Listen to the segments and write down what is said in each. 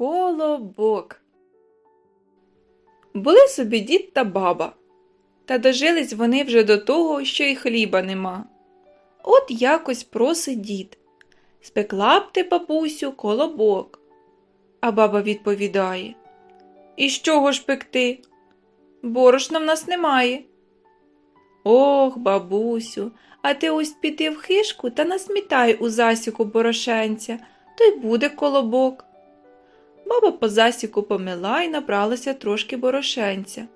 Колобок. Були собі дід та баба, та дожились вони вже до того, що й хліба нема. От якось просить дід. Спекла б ти, бабусю, колобок. А баба відповідає: І з чого ж пекти? Борошна в нас немає. Ох, бабусю, а ти ось піди в хишку та насмітай у засіку борошенця, то й буде колобок. Баба по засіку помила і набралася трошки борошенця.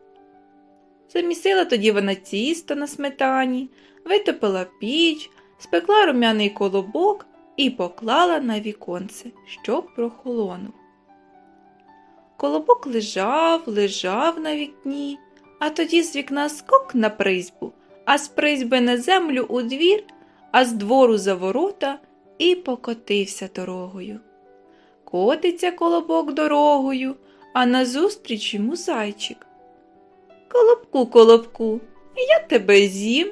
Замісила тоді вона тісто на сметані, витопила піч, спекла рум'яний колобок і поклала на віконце, щоб прохолонув. Колобок лежав, лежав на вікні, а тоді з вікна скок на призьбу, а з призьби на землю у двір, а з двору за ворота і покотився дорогою. Котиться колобок дорогою, а назустріч йому зайчик. Колобку, колобку, я тебе з'їм.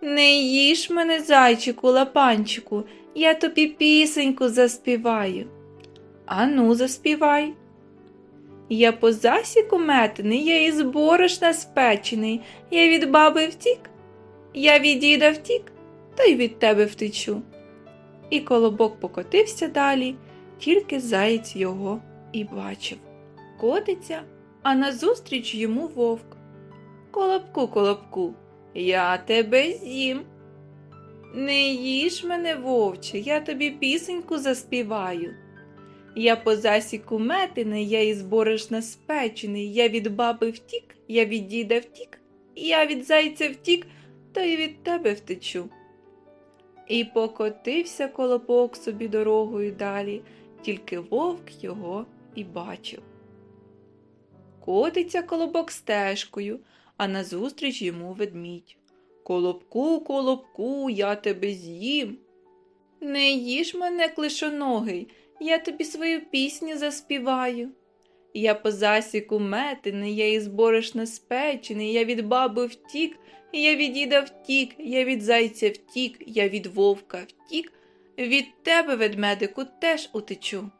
Не їж мене, зайчику, лапанчику, я тобі пісеньку заспіваю. Ану, заспівай. Я по засіку метений, я із борошна спечений, я від баби втік, я від діда втік, то й від тебе втечу. І колобок покотився далі, тільки заєць його і бачив. Котиться, а назустріч йому вовк. Колобку, колобку, я тебе з'їм. Не їж мене, вовче, я тобі пісеньку заспіваю. Я по засіку метений, я із борошна спечений, я від баби втік, я від діда втік, я від зайця втік, та й від тебе втечу. І покотився колобок собі дорогою далі, тільки вовк його і бачив. Котиться колобок стежкою, а назустріч йому ведмідь. Колобку, колобку, я тебе з'їм. Не їж мене, клишоногий, я тобі свою пісню заспіваю. Я по засіку метений, я із борошна спечений, я від баби втік, я від діда втік, я від зайця втік, я від вовка втік, від тебе, ведмедику, теж утечу.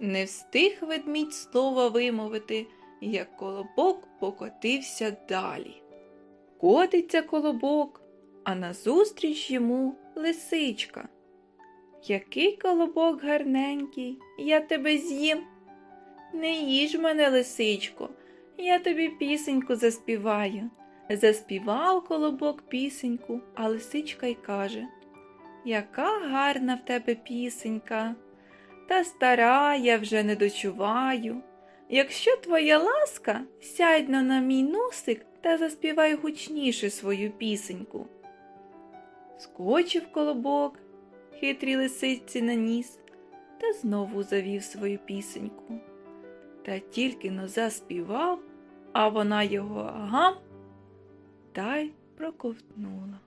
Не встиг ведмідь слова вимовити, як колобок покотився далі. Котиться колобок, а назустріч йому лисичка. Який колобок гарненький, я тебе з'їм. Не їж мене, лисичко, я тобі пісеньку заспіваю. Заспівав колобок пісеньку, а лисичка й каже Яка гарна в тебе пісенька, та стара я вже не дочуваю. Якщо твоя ласка, сядь на мій носик та заспівай гучніше свою пісеньку. Скочив колобок, хитрій лисиці на ніс, та знову завів свою пісеньку. Та тільки но заспівав, а вона його гам та й проковтнула.